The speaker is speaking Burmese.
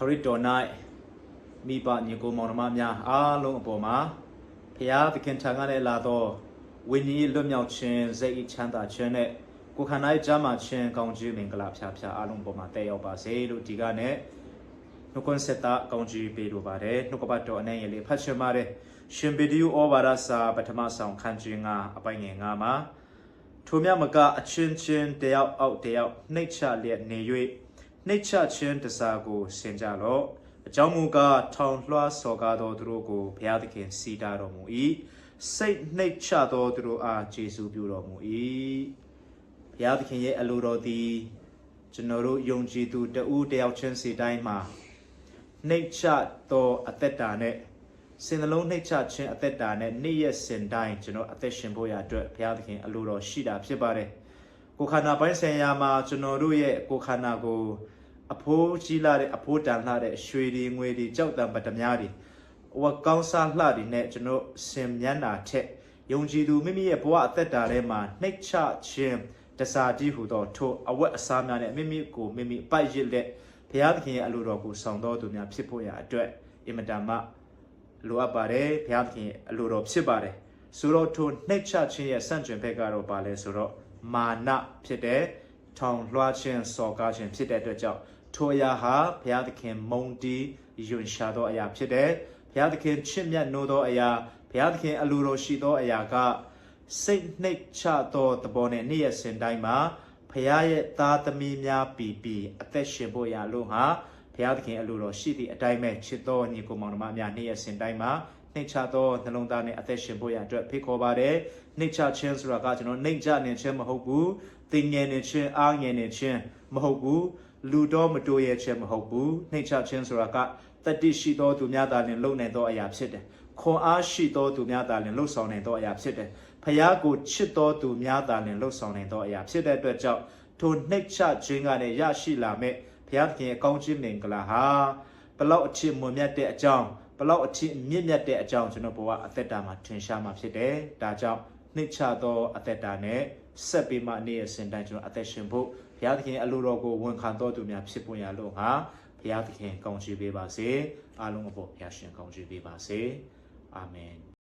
ခရစ်တော်၌မိဘညီကိုမောင်နှမများအားလုံးအပေါ်မှာဖျားသခင်ထံကနေလာသောဝိညာဉ်လွတ်မြောက်ခြင်းစိတ်ချမ်းသာခြင်းနဲ့ကိုယ်ခန္ဓာရဲ့ကြမ်းမာခြင်းကောင်းခြင်းမင်္ဂလာဖျားဖျားအားလုံးအပေါ်မှာတည်ရောက်ပါစေလို့ဒီကနေ့နှုတ်ခွန်းဆက်တာကောင်းကြီးပေးလိုပါတယ်နှုတ်ကပတ်တော်အနေနဲ့လေးဖတ်ချင်ပါတယ်ရှင်ဗီဒီယိုဩဝါဒစာပထမဆောင်ခန်းကြီး9အပိုင်းငယ်9မှာထိုမြတ်မကအချင်းချင်းတယောက်အောက်တယောက်နှိတ်ချလျက်နေ၍ နှိတ်ချခြင်းတစားကိုဆင်ကြလော့အကြောင်းမူကားထောင်လွှားစော်ကားသောသူတို့ကိုဘုရားသခင်စီတာတော်မူ၏စိတ်နှိတ်ချသောသူတို့အားယေရှုပြုတော်မူ၏ဘုရားသခင်ရဲ့အလိုတော်သည်ကျွန်တော်တို့ယုံကြည်သူတဦးတယောက်ချင်းစီတိုင်းမှာနှိတ်ချသောအသက်တာနဲ့စင်နှလုံးနှိတ်ချခြင်းအသက်တာနဲ့နေ့ရက်စင်တိုင်းကျွန်တော်အသက်ရှင်ဖို့ရအတွက်ဘုရားသခင်အလိုတော်ရှိတာဖြစ်ပါတယ်ကိုယ်ခန္ဓာပိုင်းဆိုင်ရာမှာကျွန်တော်တို့ရဲ့ကိုယ်ခန္ဓာကို အဖိုးကြီးလာတဲ့အဖိုးတန်လှတဲ့ရွှေတွေငွေတွေကြောက်တံပတ္တများတွေဝက်ကောင်းစားလှတွေနဲ့ကျွန်တော်စင်မျက်နာထက်ယုံကြည်သူမိမိရဲ့ဘဝအသက်တာထဲမှာနှိတ်ချခြင်းတစားတည်းဟူသောထိုအဝတ်အစားများနဲ့မိမိကိုမိမိပိုက်ရစ်လက်ဘုရားသခင်ရဲ့အလိုတော်ကိုဆောင်တော်သူများဖြစ်ဖို့ရအတွက်အင်မတန်မှလိုအပ်ပါတယ်ဘုရားသခင်အလိုတော်ဖြစ်ပါတယ်ဆိုတော့ထိုနှိတ်ချခြင်းရဲ့စန့်ကျင်ဘက်ကတော့ပါလဲဆိုတော့မာနဖြစ်တဲ့ထောင်လွှားခြင်းစော်ကားခြင်းဖြစ်တဲ့အတွက်ကြောင့် ထိုအရာဟာဘုရားသခင်မုန်တီးယွန်ရှာသောအရာဖြစ်တယ်ဘုရားသခင်ချစ်မြတ်နိုးသောအရာဘုရားသခင်အလိုတော်ရှိသောအရာကစိတ်နှိတ်ချသောသဘောနဲ့နေ့ရက်စဉ်တိုင်းမှာဘုရားရဲ့သားသမီးများပီပီအသက်ရှင်ဖို့ရာလို့ဟာဘုရားသခင်အလိုတော်ရှိသည့်အတိုင်းပဲချစ်တော်ညီကိုမောင်နှမများနေ့ရက်စဉ်တိုင်းမှာနှိတ်ချသောနှလုံးသားနဲ့အသက်ရှင်ဖို့ရအတွက်ဖိတ်ခေါ်ပါတယ်နှိတ်ချခြင်းဆိုတာကကျွန်တော်နှိတ်ချနေခြင်းမဟုတ်ဘူးတင်ငယ်နေခြင်းအားငယ်နေခြင်းမဟုတ်ဘူး လူတော်မတိုးရဲခြင်းမဟုတ်ဘူးနှိတ်ချခြင်းဆိုတာကတတိရှိသောသူများသာလျှင်လုံနိုင်သောအရာဖြစ်တယ်ခွန်အားရှိသောသူများသာလျှင်လှုပ်ဆောင်နိုင်သောအရာဖြစ်တယ်ဖခင်ကိုချစ်သောသူများသာလျှင်လှုပ်ဆောင်နိုင်သောအရာဖြစ်တဲ့အတွက်ကြောင့်ထိုနှိတ်ချခြင်းကလည်းရရှိလာမဲ့ဘုရားသခင်ရဲ့ကောင်းချီးမင်္ဂလာဟာဘလောက်အချစ်မွန်မြတ်တဲ့အကြောင်းဘလောက်အချစ်မြင့်မြတ်တဲ့အကြောင်းကျွန်တော်ဘဝအသက်တာမှာထင်ရှားမှာဖြစ်တယ်။ဒါကြောင့်နှိမ့်ချသောအသက်တာနဲ့ ဆက်ပြီးမှနေ့ရက်စဉ်တိုင်းကျွန်တော်အသက်ရှင်ဖို့ဘုရားသခင်အလိုတော်ကိုဝန်ခံတော်သူများဖြစ်ပေါ်ရလို့ဟာဘုရားသခင်ကောင်းချီးပေးပါစေ။အားလုံးအဖို့ဘုရားရှင်ကောင်းချီးပေးပါစေ။အာမင်